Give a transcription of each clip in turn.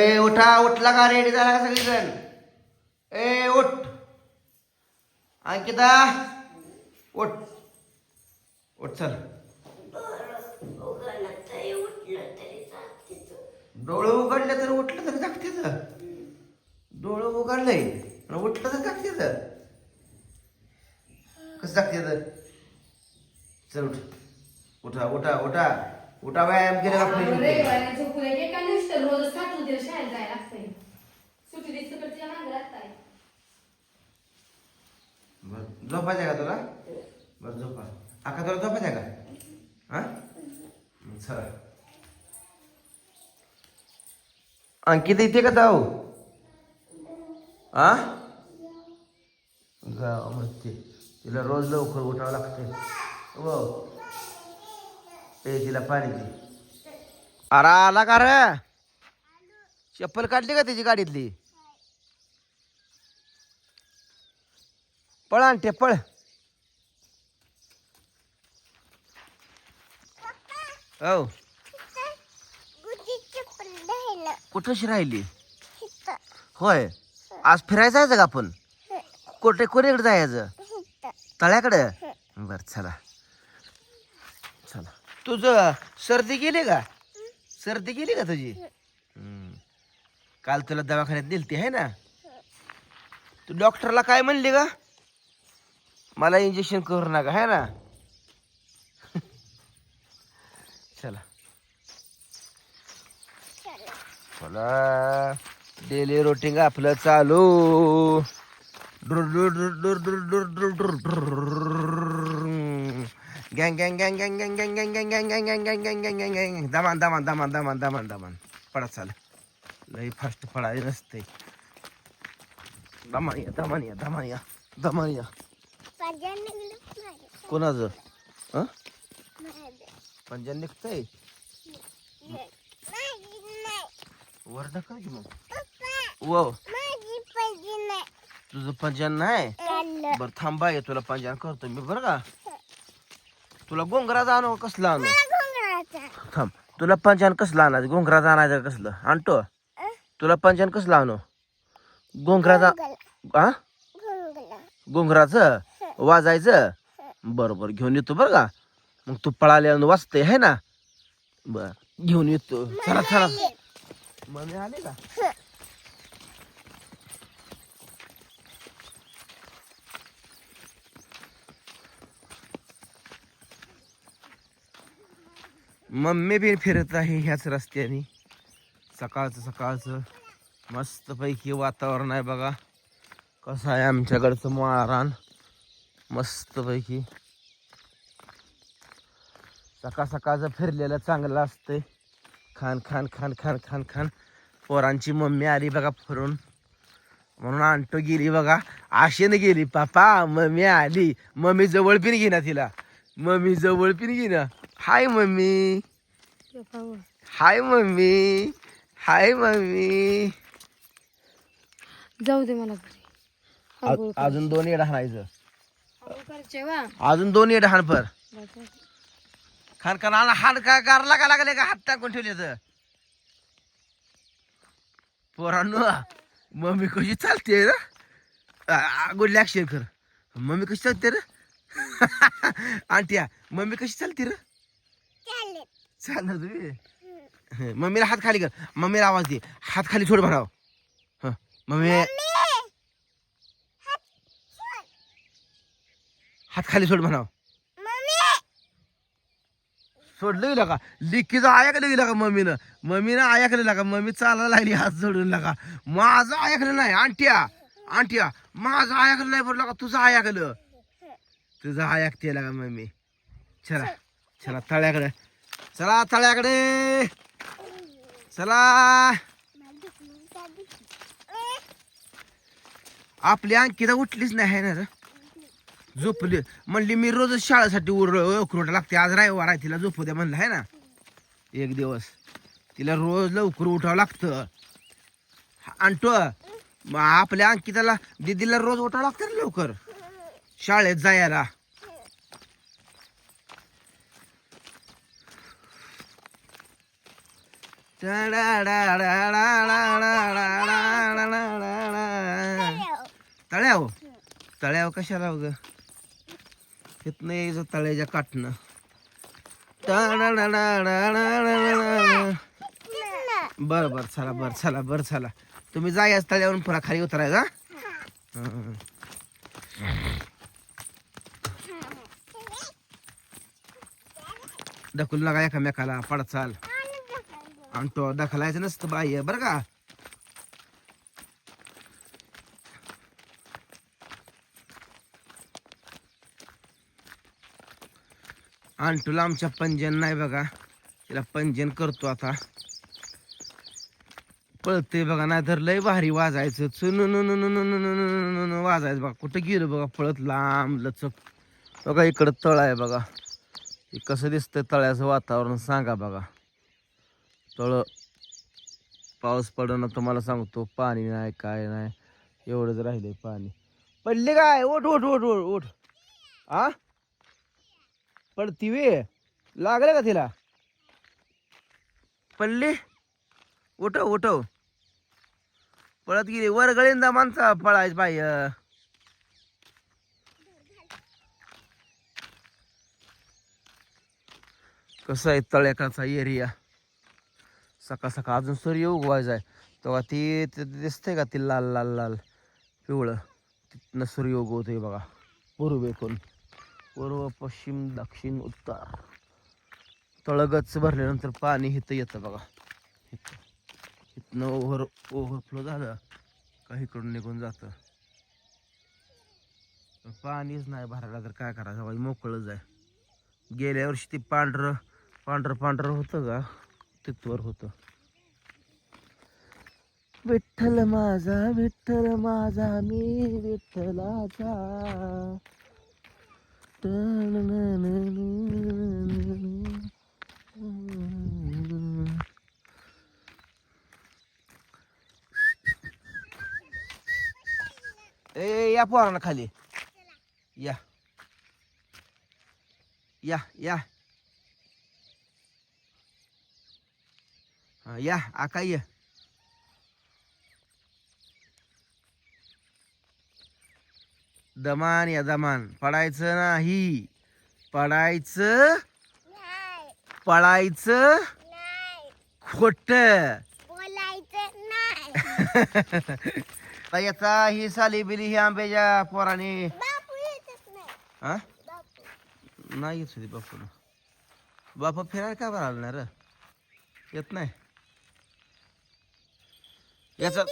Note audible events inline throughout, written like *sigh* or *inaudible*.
ए उठा उठला का रेडी झाला का सगळीजण? ए उठ. अंकिता उठ. उठ चल. डोळं उघडले तर उठलं तर जागतेच. डोळं उघडलंय पण उठलं तर जागते तर कसं तर चल उठ. उठा उठा उठा. उठा व्यायाम केला का पाहिजे रविवारी झोपू दे एका दिवशी तर रोजच साठवून तिला शाळेत जायला लागतंय. सुट्टी दिसतं तर तिला मागं लागताय बरं झोपायचं का तुला? बरं झोपा. आका तुला झोपायचं का? हा? मग चला. अंकित इथे का जाऊ? आ? गाव म्हणते. तिला रोज लवकर उठावं लागते हो. ए तिला पाणी दे. अरे आला का रे? चप्पल काढली का त्याची गाडीतली? पळ आणते पळ. हो कुठंशी राहिली? होय. आज फिरायचं जायचं का आपण? कुठे कोणीकडे जायचं? तळ्याकडे? बर चला. चला. तुझं सर्दी गेली का? सर्दी गेली का तुझी? हम्म. काल तुला दवाखान्यात दिलती आहे ना? तू डॉक्टरला काय म्हणली का मला इंजेक्शन करू नका है ना? चला. चला. डेली रुटीन आपलं चालू. डुर डुर डुर डुर डुर डुर डुर डुर डुर गँग गँग गँग गँग गँग गँग गँग गँग गँग गँग गँग गँग गँग गँग गँग दमान दमान दमान दमान दमान दमान पडा चाल लई फास्ट पडायला नसते दमान या दमान या दमान या दमान या कोणाचं हं पंजन निघतंय वर ढकल की मग वो तुझं पंजन नाही बर थांबा ये तुला पंजन करतो मी बरं का तुला गोंगराचा आणू का कसला आणू थांब. तुला पंजन कसलं आणायचं? गोंगराचा आणायचं कसलं? आणतो. तुला पंजन कसलं आणू? गोंगराचा हा. गोंगराचं वाजायचं बरोबर. घेऊन येतो बरं का? मग तू पळाल्यानं वाचते आहे ना? बर. घेऊन येतो. चला चला. मम्मी आले का? मम्मी बी फिरत आहे ह्याच रस्त्याने. सकाळचं सकाळचं मस्तपैकी वातावरण आहे बघा. कसं आहे आमच्याकडचं मारान मस्तपैकी. सकाळ सकाळचं फिरलेलं चांगलं असतंय. खान खान खान खान खान खान. पोरांची मम्मी आली बघा फिरून. म्हणून आणतो गेली बघा. आशेने गेली पापा मम्मी आली. मम्मी जवळ पिन घेणं तिला. मम्मी जवळ पिन घेणं hi mummy hi mummy hi mummy जाऊ दे मला घरी. अ- अजून दोन येड हाणायचं. अजून दोन येड हाण पर खान आला हाण का गारला का लागले का? हात टाकून ठेवले तर पोरांनो मम्मी कशी चालते रे? गुड अक्षर कर. मम्मी कशी चालते रे? *laughs* आंटिया मम्मी कशी चालते रे? चालत तुम्ही? मम्मीला हात खाली कर. मम्मीला आवाज दे. हात खाली सोड म्हणाव हं, मम्मी. हात खाली सोड म्हणाव. सोडलं गेलं का लिकीचं ऐकलं गेलं का मम्मीनं? मम्मीनं ऐकलेलं का मम्मी चालायला लागली हात जोडून लागा माझं ऐकलं नाही आंट्या. आंट्या माझं ऐकलं नाही बरं का तुझं ऐकलं तुझं ऐकते का मम्मी? चला. चला तळ्याकडे. चला तळ्याकडे. चला. आपली अंकिता उठलीच नाही आहे ना झोपली. म्हणली मी रोजच शाळेसाठी उर उकरोट लागते आज रविवार आहे तिला झोपू द्या म्हणलं आहे ना. एक दिवस. तिला रोज लवकर उठावं लागतं. आणतो मग आपल्या अंकिताला दीदीला रोज उठावं लागतं ना लवकर. शाळेत जायला. तळ्याव तळ्याव कशाला ग नाही यायचं तळ्याच्या काटणं बर बर चला बर चला बर चला. तुम्ही जायच तळ्यावरून पुरा खाली उतरायचा ढकलू नका एकामेकाला पडचाल. आणि तो ढकलायचं नसतं बाह्य बरं का आंटूला आमच्या पंजन नाही बघा तिला पंजन करतो आता पळते बघा नाही तर लय भारी वाजायचं चुन वाजायचं बघा कुठं गेलो बघा पळत लांब लचक बघा इकडं तळ आहे बघा कसं दिसतंय तळ्याचं वातावरण सांगा बघा तळ. पाऊस पडणं तुम्हाला सांगतो पाणी नाही काय नाही. एवढंच राहिलंय पाणी. पडले काय? ओठ ओठ ओठ ओठ ओठ आ? पडती वे. लागलं का तिला? पडले? उठव उठव. पळत गेली. वर गळींदा माणसा पळायच बाय कसा आहे तळ्याकाचा एरिया सकाळ सकाळ अजून सूर्य उगवायचा आहे. तेव्हा ती दिसते का ती लाल लाल लाल? पिवळं. तिथनं सूर्य उगवतोय बघा. पूर्वेकडून पूर्व पश्चिम दक्षिण उत्तर. तळगच भरल्यानंतर पाणी इथं येतं बघा. इथं. इथनं ओव्हर ओव्हरफ्लो झालं का इकडून निघून जातं. पाणीच नाही भरायला तर काय करायचं? बाई मोकळंच आहे. गेल्या वर्षी ते पांढरं पांढरं पांढरं होतं का? तिथवर होतं. विठ्ठल माझा विठ्ठल माझा मी विठ्ठलाचा. ए या पोरांना खाली. या. या या. या आका ये दमान या दमान पडायचं नाही पडायचं पडायचं खोट याचा ही साली बिली ही आंब्याच्या पोराने हा बापू नाही येत होती बापून बापा फिरायला का बरं आलं ना रे येत नाही याचा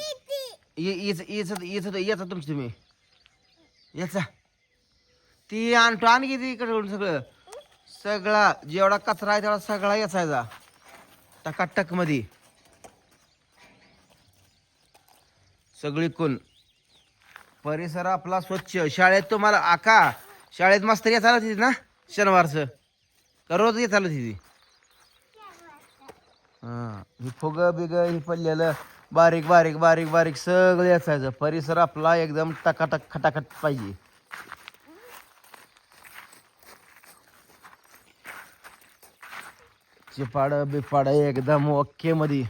येच येच येच याचा तुमची तुम्ही. याचा. ती आणतो आणखी ती इकडे सगळं. सगळा जेवढा कचरा आहे तेवढा सगळा याचायचा. टकाटकमध्ये सगळी कोण परिसर आपला स्वच्छ. शाळेत तुम्हाला आका शाळेत मास्तर येत आलं तिथे ना? शनिवारचं. का रोज येत आलं तिथे हा. ही फुग बिग ही पडलेलं. बारीक बारीक बारीक बारीक सगळं असायचं. परिसर आपला एकदम टकाटक खटाखट पाहिजे. चिपाड बिपाड एकदम ओके मध्ये